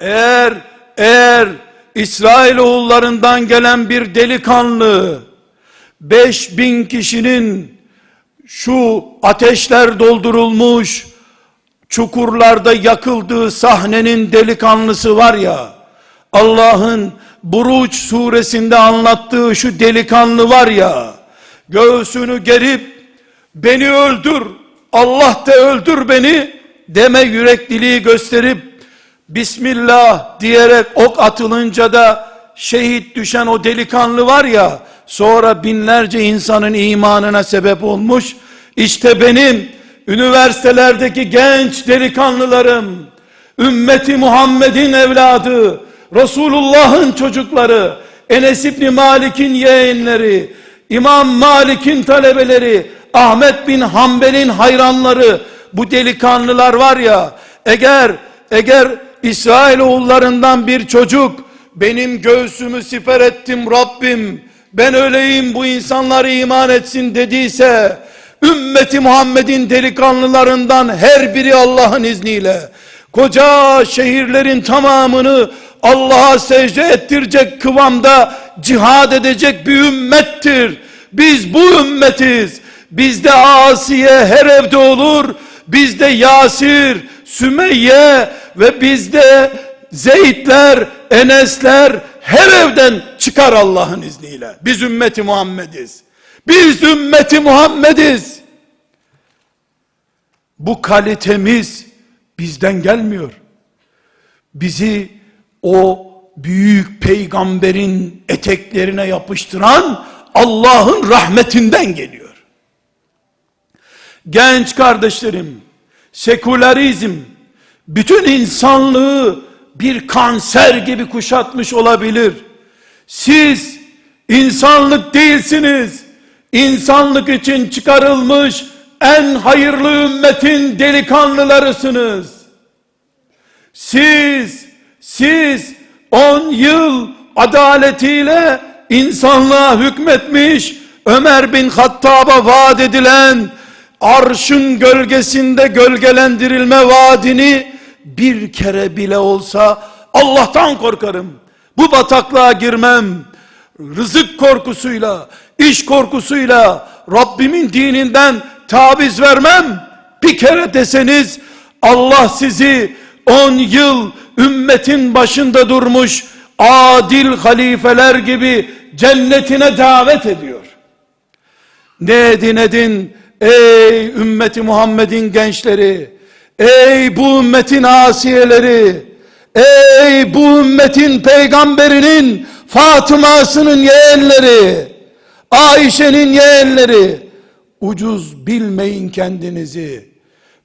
Eğer eğer İsrail oğullarından gelen bir delikanlı 5000 kişinin şu ateşler doldurulmuş çukurlarda yakıldığı sahnenin delikanlısı var ya Allah'ın Buruç suresinde anlattığı şu delikanlı var ya göğsünü gerip beni öldür Allah da öldür beni deme yürekliliği gösterip Bismillah diyerek ok atılınca da şehit düşen o delikanlı var ya sonra binlerce insanın imanına sebep olmuş. İşte benim üniversitelerdeki genç delikanlılarım ümmeti Muhammed'in evladı Resulullah'ın çocukları Enes İbni Malik'in yeğenleri İmam Malik'in talebeleri Ahmet bin Hanbel'in hayranları bu delikanlılar var ya eğer eğer İsrail oğullarından bir çocuk benim göğsümü siper ettim Rabbim ben öleyim bu insanlar iman etsin dediyse ümmeti Muhammed'in delikanlılarından her biri Allah'ın izniyle koca şehirlerin tamamını Allah'a secde ettirecek kıvamda cihad edecek bir ümmettir. Biz bu ümmetiz. Bizde Asiye her evde olur. Bizde Yasir, Sümeyye ve bizde Zeydler, Enesler her evden çıkar Allah'ın izniyle. Biz ümmeti Muhammediz. Biz ümmeti Muhammediz. Bu kalitemiz bizden gelmiyor. Bizi o büyük peygamberin eteklerine yapıştıran Allah'ın rahmetinden geliyor. Genç kardeşlerim, sekülerizm bütün insanlığı bir kanser gibi kuşatmış olabilir. Siz insanlık değilsiniz. İnsanlık için çıkarılmış en hayırlı ümmetin delikanlılarısınız. Siz, siz 10 yıl adaletiyle insanlığa hükmetmiş Ömer bin Hattab'a vaat edilen arşın gölgesinde gölgelendirilme vaadini bir kere bile olsa Allah'tan korkarım. Bu bataklığa girmem. Rızık korkusuyla, iş korkusuyla Rabbimin dininden taviz vermem. Bir kere deseniz Allah sizi 10 yıl ümmetin başında durmuş adil halifeler gibi cennetine davet ediyor. Ne edin edin ey ümmeti Muhammed'in gençleri, ey bu ümmetin asiyeleri, ey bu ümmetin peygamberinin Fatıma'sının yeğenleri, Ayşe'nin yeğenleri, ucuz bilmeyin kendinizi.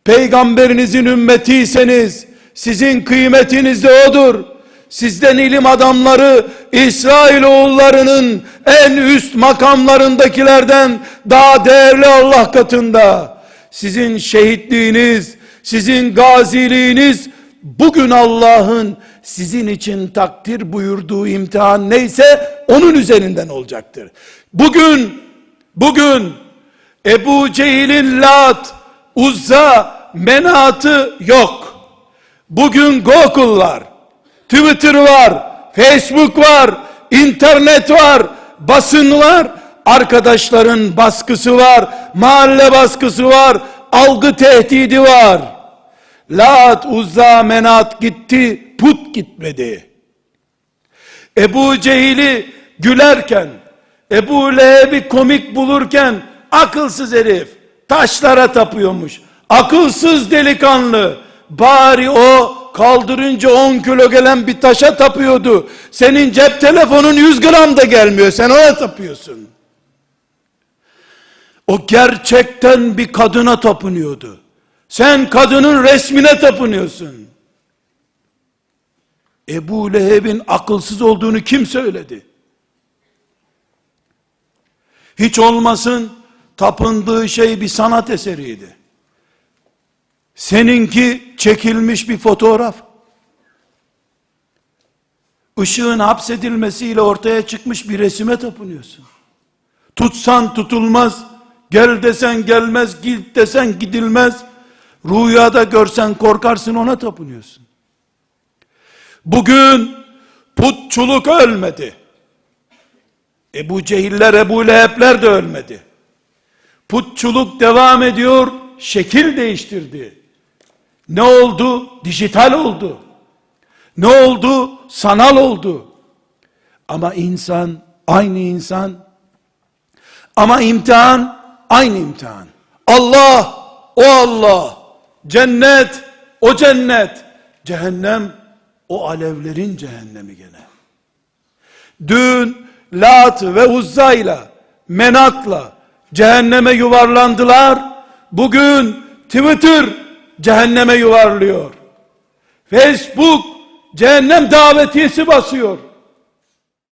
Peygamberinizin ümmetiyseniz, sizin kıymetiniz de odur. Sizden ilim adamları İsrail oğullarının en üst makamlarındakilerden daha değerli Allah katında. Sizin şehitliğiniz, sizin gaziliğiniz bugün Allah'ın sizin için takdir buyurduğu imtihan neyse onun üzerinden olacaktır. Bugün bugün Ebu Cehil'in Lat, Uzza, Menat'ı yok. Bugün Google var, Twitter var, Facebook var, internet var, basın var, arkadaşların baskısı var, mahalle baskısı var, algı tehdidi var. Lat, Uzza, Menat gitti, put gitmedi. Ebu Cehil'i gülerken, Ebu Leheb'i komik bulurken, akılsız herif, taşlara tapıyormuş. Akılsız delikanlı, bari o kaldırınca 10 kilo gelen bir taşa tapıyordu. Senin cep telefonun 100 gram da gelmiyor, sen ona tapıyorsun. O gerçekten bir kadına tapınıyordu. Sen kadının resmine tapınıyorsun. Ebu Leheb'in akılsız olduğunu kim söyledi? Hiç olmasın tapındığı şey bir sanat eseriydi. Seninki çekilmiş bir fotoğraf. Işığın hapsedilmesiyle ortaya çıkmış bir resime tapınıyorsun. Tutsan tutulmaz, gel desen gelmez, git desen gidilmez. Rüyada görsen korkarsın ona tapınıyorsun. Bugün putçuluk ölmedi. Ebu Cehiller, Ebu Lehebler de ölmedi. Putçuluk devam ediyor, şekil değiştirdi. Ne oldu? Dijital oldu. Ne oldu? Sanal oldu. Ama insan, aynı insan. Ama imtihan, aynı imtihan. Allah, o Allah. Cennet, o cennet. Cehennem, o alevlerin cehennemi gene. Dün Lat ve Uzza ile Menat'la cehenneme yuvarlandılar. Bugün Twitter cehenneme yuvarlıyor. Facebook cehennem davetiyesi basıyor.